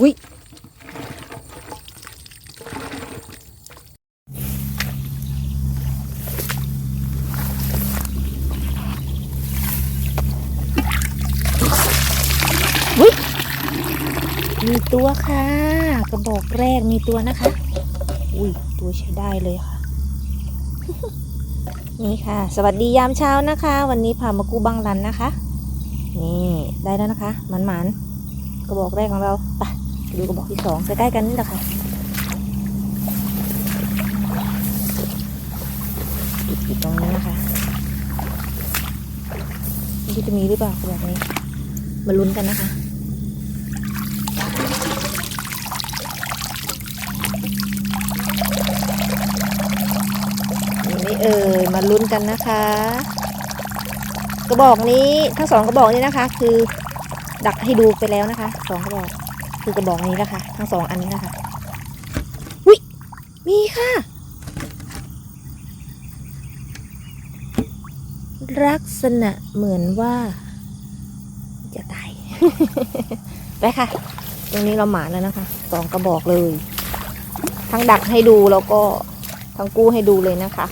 อุ้ยอุ้ยมีตัวค่ะ กระบอกแรกมีตัวนะคะ อุ้ยตัวใช้ได้เลยค่ะ นี่ค่ะ สวัสดียามเช้านะคะ วันนี้พามากู้บังรันนะคะ นี่ได้แล้วนะคะ หมันหมันๆกระบอกแรกของเราไป ดูกระบอกที่สองใกล้ๆกันนี่แหละค่ะอยู่ตรงนี้นะคะไม่จะมีหรือเปล่ากระบอกนี้ มาลุ้นกันนะคะมีไหม่เอ่ยมาลุ้นกันนะคะ กระบอกนี้ทั้งสองกระบอกนี้นะคะ คือดักให้ดูไปแล้วนะคะสองกระบอก คือกระบอกนี้นะคะ ทั้งสองอันนี้นะคะวิมีค่ะ ลักษณะเหมือนว่า จะตายไปค่ะ ตรงนี้เราหมาแล้วนะคะสองกระบอกเลย ทั้งดักให้ดูแล้วก็ทั้งกู้ให้ดูเลยนะคะ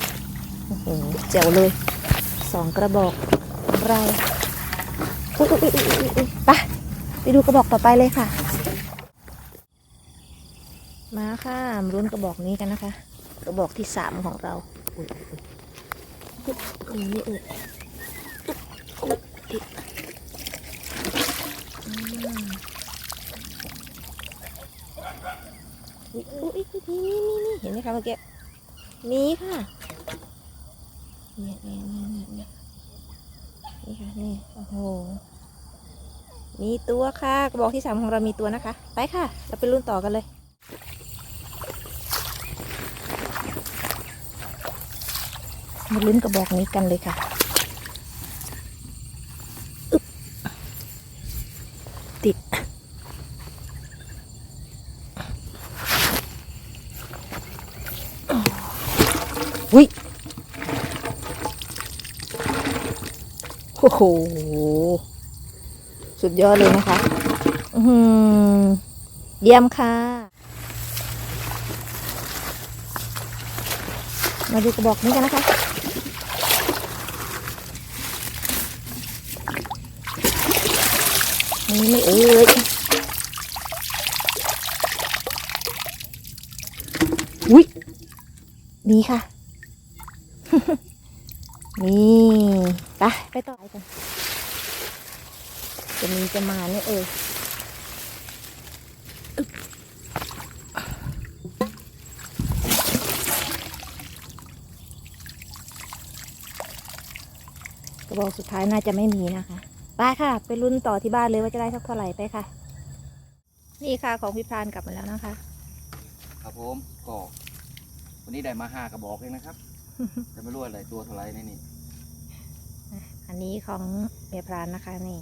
โอ้โหเจ๋วเลยสองกระบอกเราอุ๊ยอุ๊ยอุ๊ยอุ๊ยอุ๊ยไปไปดูกระบอกต่อไปเลยค่ะ มาค่ะรุ่นกระบอกนี้กันนะคะ กระบอกที่สามของเราอุ๊ยอุ๊ยอุ๊ยอุ๊ยนี่เอ่ยอุ๊ยอุ๊ยอืมอุ๊ยอุ๊ยอุ๊ยนี่นี่นี่เห็นไหมคะเมื่อกี้มีค่ะนี่ยเนี่ยเนี่ยเนี่ยเนี่ยนี่ค่ะนี่โอ้โหมีตัวค่ะ กระบอกที่สามของเรามีตัวนะคะ ไปค่ะ เราไปรุ่นต่อกันเลย มาลุ้นกระบอกนี้กันเลยค่ะอึ๊บติดวิโอ้โห สุดยอดเลยนะคะ อือหือเยี่ยมค่ะ มาดูกระบอกนี้กันนะคะ นี่ไม่เอ้ยอุ้ยมีค่ะ นี่ไปไปต่อไปกันจะมีจะมาเนี่ยเออกระบอกสุดท้ายน่าจะไม่มีนะคะ ไปค่ะ ไปรุ่นต่อที่บ้านเลยว่าจะได้สักเท่าไหร่ไปค่ะ นี่ค่ะของพี่พรานกลับมาแล้วนะคะ ครับผมก็วันนี้ได้มาห้ากระบอกเองนะครับแต่ไม่รู้อะไรตัวเท่าไหรในนี่อันนี้ของเมียพรานนะคะนี่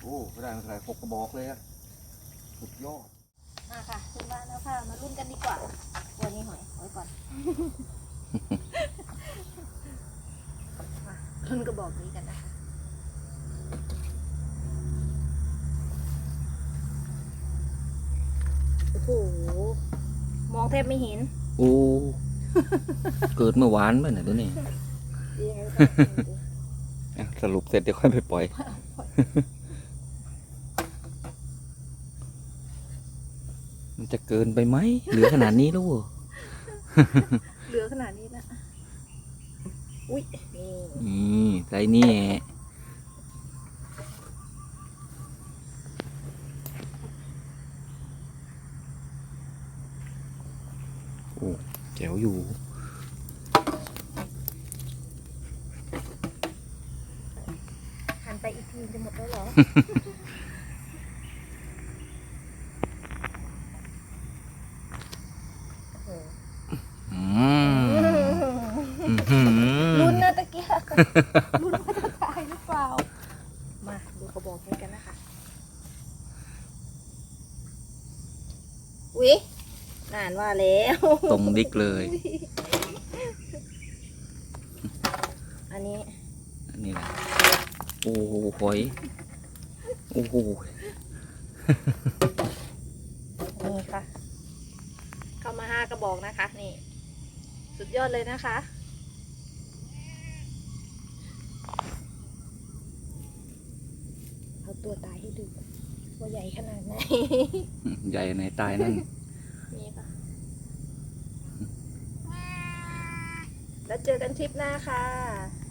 โอ้ก็ได้มาเท่าไหรหกกระบอกเลยอะสุดยอดมาค่ะถึงบ้านแล้วค่ะ มารุ่นกันดีกว่าวันนี้หอยหอยก่อนมารุ่นกระบอกนี้กันนะคะ โอ้โห มองแทบไม่เห็นโอ้ เกิดเมื่อวานป่ะเนี่ยตัวนี้อะสรุปเสร็จเดี๋ยวค่อยไปปล่อย มันจะเกินไปไหมเหลือขนาดนี้แล้วเหรอเหลือขนาดนี้นะ อุ้ยนี่ นี่ใส่นี่ แหละโอ้แจ๋วอยู่ หันไปอีกทีจะหมดแล้วเหรอโอ้โหอืมอื้อหือลุ้นนะตะเกียบลุ้นว่าจะตายหรือเปล่า มาดูกระบอกนี้กันนะคะ อุ๊ย อ่านว่าแล้ว ตรงดิกเลย อันนี้ อันนี้แหละโอ้โหหอยโอ้โหนี่ค่ะ เข้ามาห้ากระบอกนะคะ นี่ สุดยอดเลยนะคะ เอาตัวตายให้ดูตัวใหญ่ขนาดไหน ใหญ่ในตายนั่น แล้วเจอกันทริปหน้าค่ะ